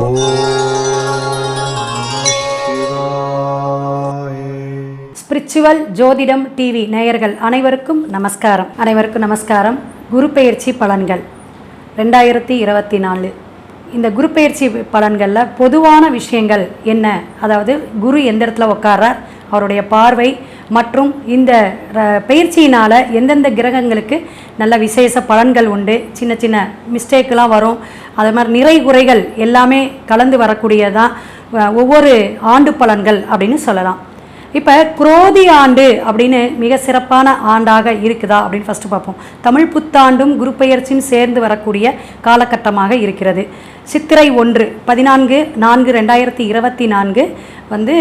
Spiritual ஜோதிடம் TV நேயர்கள் அனைவருக்கும் நமஸ்காரம். அனைவருக்கும் நமஸ்காரம். குரு பெயர்ச்சி பலன்கள். ரெண்டாயிரத்தி இருபத்தி நாலு. இந்த குரு பெயர்ச்சி பலன்களில் பொதுவான விஷயங்கள் என்ன? அதாவது குரு எந்த இடத்துல உட்கார்றார் அவருடைய பார்வை மற்றும் இந்த ர- எந்தெந்த கிரகங்களுக்கு நல்ல விசேஷ பலன்கள் உண்டு? சின்ன சின்ன மிஸ்டேக்கெலாம் வரும். அதே மாதிரி நிறை குறைகள் எல்லாமே கலந்து வரக்கூடியதான் ஒவ்வொரு ஆண்டு பலன்கள் அப்படின்னு சொல்லலாம். இப்போ குரோதி ஆண்டு அப்படின்னு மிக சிறப்பான ஆண்டாக இருக்குதா அப்படின்னு ஃபஸ்ட்டு பார்ப்போம். தமிழ் புத்தாண்டும் குரு பெயர்ச்சியும் சேர்ந்து வரக்கூடிய காலகட்டமாக இருக்கிறது. சித்திரை ஒன்று பதினான்கு நான்கு ரெண்டாயிரத்தி இருபத்தி நான்கு வந்து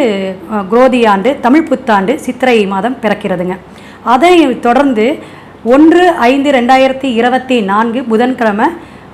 குரோதி ஆண்டு தமிழ் புத்தாண்டு சித்திரை மாதம் பிறக்கிறதுங்க. அதை தொடர்ந்து ஒன்று ஐந்து ரெண்டாயிரத்தி இருபத்தி நான்கு புதன்கிழமை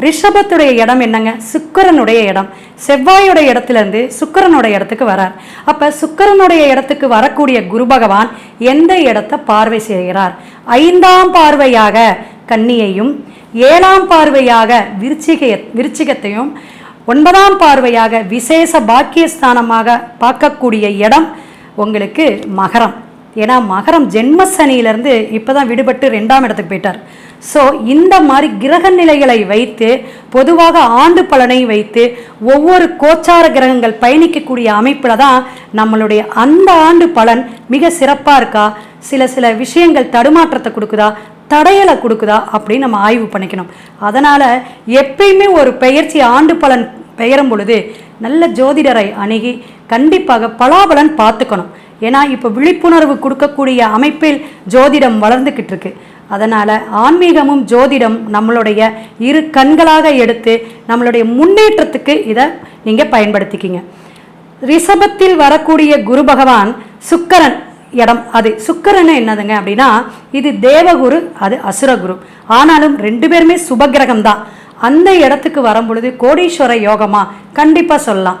ரிஷபத்துடைய இடம் என்னங்க? சுக்கிரனுடைய இடம். செவ்வாயுடைய இடத்துல இருந்து இடத்துக்கு வரார். அப்போ சுக்கரனுடைய இடத்துக்கு வரக்கூடிய குரு பகவான் எந்த இடத்தை பார்வை செய்கிறார்? ஐந்தாம் பார்வையாக கன்னியையும் ஏழாம் பார்வையாக விருச்சிக விருச்சிகத்தையும் ஒன்பதாம் பார்வையாக விசேஷ பாக்கியஸ்தானமாக பார்க்கக்கூடிய இடம் உங்களுக்கு மகரம். ஏன்னா மகரம் ஜென்ம சனியிலேருந்து இப்போ தான் விடுபட்டு ரெண்டாம் இடத்துக்கு போயிட்டார். ஸோ இந்த மாதிரி கிரக நிலைகளை வைத்து பொதுவாக ஆண்டு பலனை வைத்து ஒவ்வொரு கோச்சார கிரகங்கள் பயணிக்கக்கூடிய அமைப்பில் தான் நம்மளுடைய அந்த ஆண்டு பலன் மிக சிறப்பாக இருக்கா? சில சில விஷயங்கள் தடுமாற்றத்தை கொடுக்குதா? தடையலை கொடுக்குதா? அப்படின்னு நம்ம ஆய்வு பண்ணிக்கணும். அதனால் எப்பயுமே ஒரு பெயர்ச்சி ஆண்டு பலன் பெயரும் பொழுது நல்ல ஜோதிடரை அணுகி கண்டிப்பாக பலாபலன் பார்த்துக்கணும். ஏன்னா இப்போ விழிப்புணர்வு கொடுக்கக்கூடிய அமைப்பில் ஜோதிடம் வளர்ந்துக்கிட்டு இருக்கு. அதனால் ஆன்மீகமும் ஜோதிடம் நம்மளுடைய இரு கண்களாக எடுத்து நம்மளுடைய முன்னேற்றத்துக்கு இதை நீங்கள் பயன்படுத்திக்கிங்க. ரிஷபத்தில் வரக்கூடிய குரு பகவான் சுக்கரன் இடம். அது சுக்கரன் என்னதுங்க அப்படின்னா இது தேவகுரு அது அசுரகுரு. ஆனாலும் ரெண்டு பேருமே சுபகிரகம் தான் அந்த இடத்துக்கு வரும் பொழுது கோடீஸ்வர யோகமாக கண்டிப்பாக சொல்லலாம்.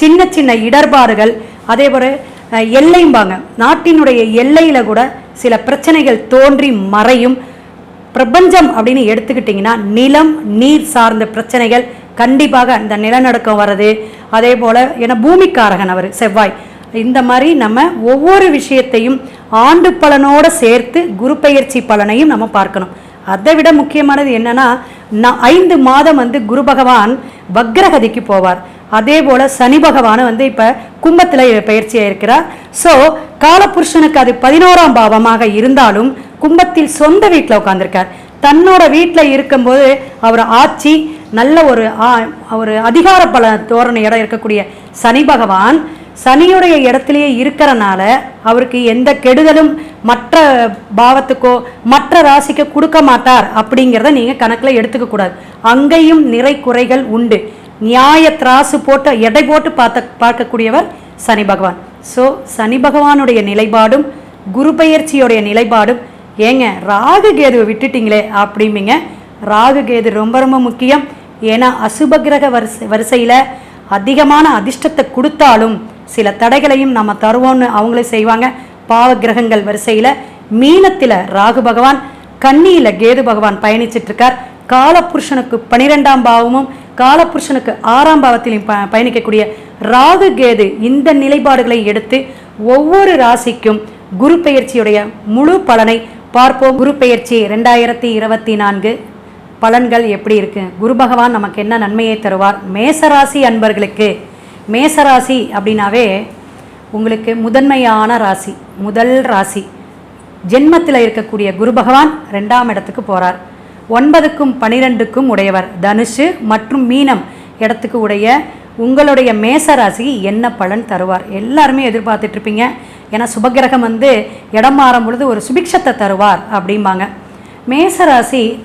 சின்ன சின்ன இடர்பாடுகள் அதே போல் எல்லையும்பாங்க எல்லைம்பாங்க. நாட்டினுடைய எல்லையில் கூட சில பிரச்சனைகள் தோன்றி மறையும். பிரபஞ்சம் அப்படின்னு எடுத்துக்கிட்டிங்கன்னா நிலம் நீர் சார்ந்த பிரச்சனைகள் கண்டிப்பாக இந்த நிலநடுக்கம் வர்றது. அதே போல் ஏன்னா பூமிக்காரகன் அவர் செவ்வாய். இந்த மாதிரி நம்ம ஒவ்வொரு விஷயத்தையும் ஆண்டு பலனோடு சேர்த்து குரு பயிற்சி பலனையும் நம்ம பார்க்கணும். அதை விட முக்கியமானது என்னென்னா நான் ஐந்து மாதம் வந்து குரு பகவான் வக்ரகதிக்கு போவார். அதே போல் சனி பகவான் வந்து இப்போ கும்பத்தில் பயிற்சியாக இருக்கிறார். ஸோ காலபுருஷனுக்கு அது பதினோராம் பாவமாக இருந்தாலும் கும்பத்தில் சொந்த வீட்டில் உட்காந்துருக்கார் தன்னோட வீட்டில் இருக்கும்போது அவர் ஆட்சி நல்ல ஒரு ஒரு அதிகார பல தோரணையோட இருக்கக்கூடிய சனி பகவான் சனியுடைய இடத்துலையே இருக்கிறனால அவருக்கு எந்த கெடுதலும் மற்ற பாவத்துக்கோ மற்ற ராசிக்கோ கொடுக்க மாட்டார் அப்படிங்கிறத நீங்கள் கணக்கில் எடுத்துக்க கூடாது. அங்கேயும் நிறை குறைகள் உண்டு. நியாய திராசு போட்டு எடை போட்டு பார்த்த பார்க்கக்கூடியவர் சனி பகவான். ஸோ சனி பகவானுடைய நிலைப்பாடும் குரு பெயர்ச்சியோடைய நிலைப்பாடும் ஏங்க ராகு கேதுவை விட்டுட்டிங்களே அப்படிம்பிங்க. ராகு கேது ரொம்ப ரொம்ப முக்கியம். ஏன்னா அசுப கிரக வரிசை வரிசையில் அதிகமான அதிர்ஷ்டத்தை கொடுத்தாலும் சில தடைகளையும் நம்ம தருவோம்னு அவங்களே செய்வாங்க. பாவ கிரகங்கள் வரிசையில் மீனத்தில் ராகு பகவான் கன்னியில் கேது பகவான் பயணிச்சிட்ருக்கார். காலபுருஷனுக்கு பனிரெண்டாம் பாவமும் காலபுருஷனுக்கு ஆறாம் பாவத்திலையும் ப பயணிக்கக்கூடிய ராகு கேது இந்த நிலைப்பாடுகளை எடுத்து ஒவ்வொரு ராசிக்கும் குரு பெயர்ச்சியுடைய முழு பலனை பார்ப்போம். குரு பெயர்ச்சி ரெண்டாயிரத்தி இருபத்தி நான்கு. பலன்கள் எப்படி இருக்கு? குரு பகவான் நமக்கு என்ன நன்மையை தருவார்? மேசராசி அன்பர்களுக்கு. மேசராசி அப்படின்னாவே உங்களுக்கு முதன்மையான ராசி முதல் ராசி. ஜென்மத்தில் இருக்கக்கூடிய குரு பகவான் ரெண்டாம் இடத்துக்கு போகிறார் ஒன்பதுக்கும் பனிரெண்டுக்கும் உடையவர். தனுஷு மற்றும் மீனம் இடத்துக்கு உடைய உங்களுடைய மேச ராசி என்ன பலன் தருவார்? எல்லாருமே எதிர்பார்த்துட்டு இருப்பீங்க ஏன்னா சுபகிரகம் வந்து இடம் மாறும் பொழுது ஒரு சுபிக்ஷத்தை தருவார் அப்படிம்பாங்க. மேச ராசி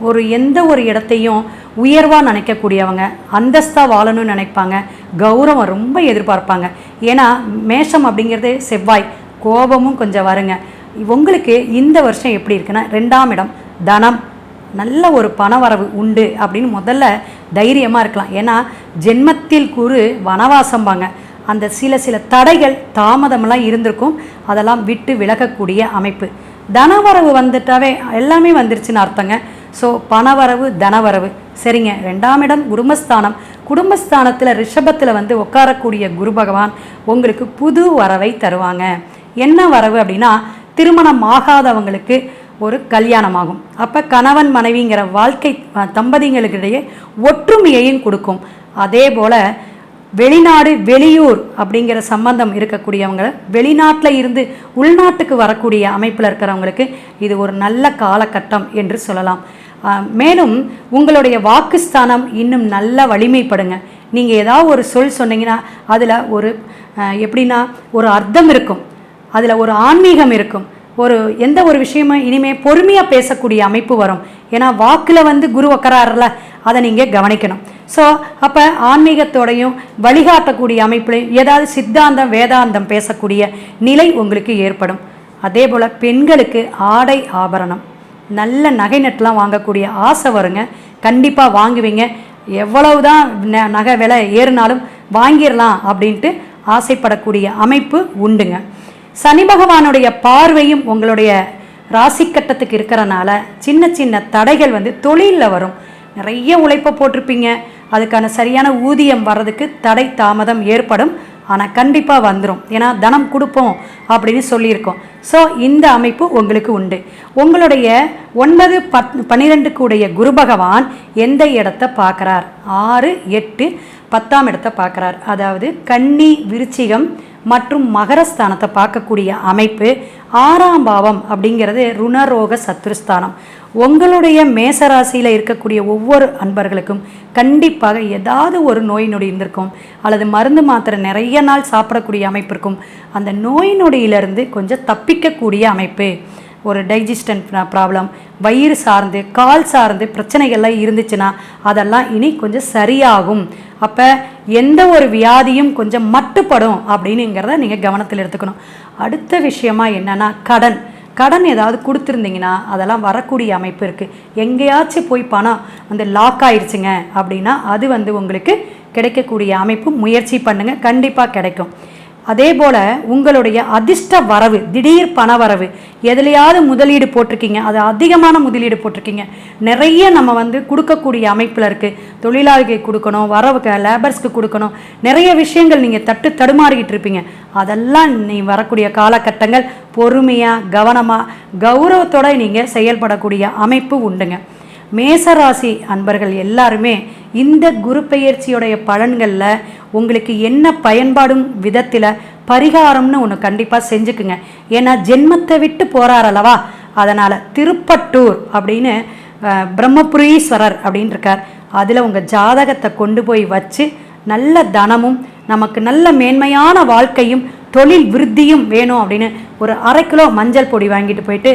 ஒரு எந்த ஒரு இடத்தையும் உயர்வாக நினைக்கக்கூடியவங்க அந்தஸ்தாக வாழணும்னு நினைப்பாங்க. கௌரவம் ரொம்ப எதிர்பார்ப்பாங்க. ஏன்னா மேஷம் அப்படிங்கிறது செவ்வாய். கோபமும் கொஞ்சம் வருங்க. உங்களுக்கு இந்த வருஷம் எப்படி இருக்குன்னா ரெண்டாம் இடம் தனம். நல்ல ஒரு பணவரவு உண்டு அப்படின்னு முதல்ல தைரியமாக இருக்கலாம். ஏன்னா ஜென்மத்தில் குரு வனவாசம்பாங்க. அந்த சில சில தடைகள் தாமதமெல்லாம் இருந்திருக்கும். அதெல்லாம் விட்டு விலகக்கூடிய அமைப்பு. தனவரவு வந்துட்டாவே எல்லாமே வந்துருச்சுன்னு அர்த்தங்க. ஸோ பணவரவு தனவரவு. சரிங்க. ரெண்டாம் இடம் குடும்பஸ்தானம். குடும்பஸ்தானத்தில் ரிஷபத்தில் வந்து உட்காரக்கூடிய குரு பகவான் உங்களுக்கு புது வரவை தருவாங்க. என்ன வரவு அப்படின்னா திருமணம் ஆகாதவங்களுக்கு ஒரு கல்யாணமாகும். அப்போ கணவன் மனைவிங்கிற வாழ்க்கை தம்பதிகளுக்கிடையே ஒற்றுமையையும் கொடுக்கும். அதே போல் வெளிநாடு வெளியூர் அப்படிங்கிற சம்பந்தம் இருக்கக்கூடியவங்க வெளிநாட்டில் இருந்து உள்நாட்டுக்கு வரக்கூடிய அமைப்பில் இருக்கிறவங்களுக்கு இது ஒரு நல்ல காலகட்டம் என்று சொல்லலாம். மேலும் உங்களுடைய வாக்குஸ்தானம் இன்னும் நல்ல வலிமைப்படுங்க. நீங்கள் ஏதாவது ஒரு சொல் சொன்னீங்கன்னா அதில் ஒரு எப்படின்னா ஒரு அர்த்தம் இருக்கும். அதில் ஒரு ஆன்மீகம் இருக்கும். ஒரு எந்த ஒரு விஷயமும் இனிமே பொறுமையாக பேசக்கூடிய அமைப்பு வரும். ஏன்னா வாக்கில் வந்து குரு உக்கறாருல அதை நீங்கள் கவனிக்கணும். ஸோ அப்போ ஆன்மீகத்தோடையும் வழிகாட்டக்கூடிய அமைப்புலையும் ஏதாவது சித்தாந்தம் வேதாந்தம் பேசக்கூடிய நிலை உங்களுக்கு ஏற்படும். அதே போல் பெண்களுக்கு ஆடை ஆபரணம். நல்ல நகை நெட்லாம் வாங்கக்கூடிய ஆசை வருங்க. கண்டிப்பாக வாங்குவீங்க. எவ்வளவுதான் ந- நகை விலை ஏறினாலும் வாங்கிடலாம் அப்படின்ட்டு ஆசைப்படக்கூடிய அமைப்பு உண்டுங்க. சனி பகவானுடைய பார்வையும் உங்களுடைய ராசி கட்டத்துக்கு இருக்கிறனால சின்ன சின்ன தடைகள் வந்து தொழிலில் வரும். நிறைய உழைப்பை போட்டிருப்பீங்க. அதுக்கான சரியான ஊதியம் வர்றதுக்கு தடை தாமதம் ஏற்படும். ஆனால் கண்டிப்பாக வந்துடும் ஏன்னா தனம் கொடுப்போம் அப்படின்னு சொல்லியிருக்கோம். ஸோ இந்த அமைப்பு உங்களுக்கு உண்டு. உங்களுடைய ஒன்பது பத் பன்னிரெண்டுக்கு உடைய குரு பகவான் எந்த இடத்த பார்க்குறார்? ஆறு எட்டு பத்தாம் இடத்த பார்க்குறார். அதாவது கன்னி விருச்சிகம் மற்றும் மகரஸ்தானத்தை பார்க்கக்கூடிய அமைப்பு ஆறாம் பாவம் அப்படிங்கிறது ருணரோக சத்துருஸ்தானம் உங்களுடைய மேசராசியில் இருக்கக்கூடிய ஒவ்வொரு அன்பர்களுக்கும் கண்டிப்பாக ஏதாவது ஒரு நோய் நொடி இருந்திருக்கும். அல்லது மருந்து மாத்திரை நிறைய நாள் சாப்பிடக்கூடிய அமைப்பு இருக்கும். அந்த நோய் நொடியிலிருந்து கொஞ்சம் தப்பிக்கக்கூடிய அமைப்பு. ஒரு டைஜஸ்டன் ப்ராப்ளம் வயிறு சார்ந்து கால் சார்ந்து பிரச்சனைகள்லாம் இருந்துச்சுன்னா அதெல்லாம் இனி கொஞ்சம் சரியாகும். அப்போ எந்த ஒரு வியாதியும் கொஞ்சம் மட்டுப்படும் அப்படின்னுங்கிறத நீங்கள் கவனத்தில் எடுத்துக்கணும். அடுத்த விஷயமா என்னென்னா கடன். கடன் ஏதாவது கொடுத்துருந்தீங்கன்னா அதெல்லாம் வரக்கூடிய அமைப்பு இருக்குது எங்கேயாச்சும் போய் பணம் வந்து லாக் ஆயிடுச்சுங்க அப்படின்னா அது வந்து உங்களுக்கு கிடைக்கக்கூடிய அமைப்பு முயற்சி பண்ணுங்கள் கண்டிப்பாக கிடைக்கும். அதே போல் உங்களுடைய அதிர்ஷ்ட வரவு திடீர் பண வரவு எதுலையாவது முதலீடு போட்டிருக்கீங்க அது அதிகமான முதலீடு போட்டிருக்கீங்க நிறைய நம்ம வந்து கொடுக்கக்கூடிய அமைப்பில் இருக்குது தொழிலாளிக்கு கொடுக்கணும் வரவுக்கு லேபர்ஸ்க்கு கொடுக்கணும் நிறைய விஷயங்கள் நீங்கள் தட்டு தடுமாறிக்கிட்டு இருப்பீங்க. அதெல்லாம் நீ வரக்கூடிய காலகட்டங்கள் பொறுமையாக கவனமாக கௌரவத்தோட நீங்கள் செயல்படக்கூடிய அமைப்பு உண்டுங்க. மேசராசி அன்பர்கள் எல்லாருமே இந்த குரு பெயர்ச்சியுடைய பலன்களில் உங்களுக்கு என்ன பயன்பாடும் விதத்தில் பரிகாரம்னு ஒன்று கண்டிப்பாக செஞ்சுக்குங்க. ஏன்னா ஜென்மத்தை விட்டு போகிறார் அல்லவா? அதனால் திருப்பட்டூர் அப்படின்னு பிரம்மபுரீஸ்வரர் அப்படின்னு இருக்கார் அதில் உங்கள் ஜாதகத்தை கொண்டு போய் வச்சு நல்ல தனமும் நமக்கு நல்ல மேன்மையான வாழ்க்கையும் தொழில் விருத்தியும் வேணும் அப்படின்னு ஒரு அரை கிலோ மஞ்சள் பொடி வாங்கிட்டு போயிட்டு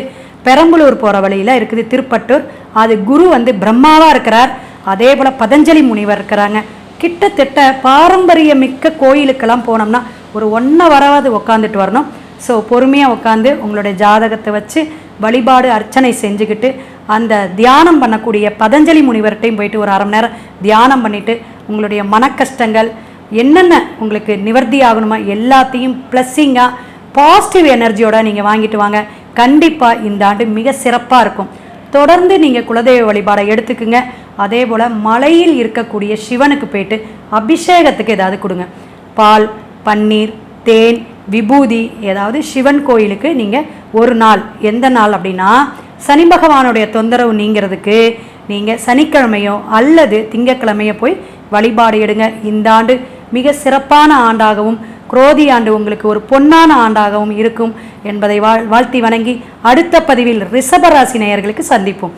பெரம்பலூர் போகிற வழியில் இருக்குது திருப்பட்டூர். அது குரு வந்து பிரம்மாவாக இருக்கிறார். அதே போல் பதஞ்சலி முனிவர் இருக்கிறாங்க. கிட்டத்தட்ட பாரம்பரிய மிக்க கோயிலுக்கெல்லாம் போனோம்னா ஒரு ஒன்றை வராது உட்காந்துட்டு வரணும். ஸோ பொறுமையாக உட்காந்து உங்களுடைய ஜாதகத்தை வச்சு வழிபாடு அர்ச்சனை செஞ்சுக்கிட்டு அந்த தியானம் பண்ணக்கூடிய பதஞ்சலி முனிவர்கிட்டையும் போயிட்டு ஒரு அரை மணி நேரம் தியானம் பண்ணிவிட்டு உங்களுடைய மன கஷ்டங்கள் என்னென்ன உங்களுக்கு நிவர்த்தி ஆகணுமா எல்லாத்தையும் ப்ளஸ்ஸிங்காக பாசிட்டிவ் எனர்ஜியோட நீங்கள் வாங்கிட்டு வாங்க. கண்டிப்பாக இந்த ஆண்டு மிக சிறப்பாக இருக்கும். தொடர்ந்து நீங்கள் குலதெய்வ வழிபாடை எடுத்துக்குங்க. அதே போல் மலையில் இருக்கக்கூடிய சிவனுக்கு போயிட்டு அபிஷேகத்துக்கு ஏதாவது கொடுங்க. பால் பன்னீர் தேன் விபூதி ஏதாவது சிவன் கோயிலுக்கு நீங்கள் ஒரு நாள். எந்த நாள் அப்படின்னா சனி பகவானுடைய தொந்தரவு நீங்கிறதுக்கு நீங்கள் சனிக்கிழமையோ அல்லது திங்கட்கிழமையோ போய் வழிபாடு எடுங்க. இந்த ஆண்டு மிக சிறப்பான ஆண்டாகவும் குரோதி ஆண்டு உங்களுக்கு ஒரு பொன்னான ஆண்டாகவும் இருக்கும் என்பதை வாழ் வாழ்த்தி வணங்கி அடுத்த பதிவில் ரிஷபராசி நேயர்களுக்கு சந்திப்போம்.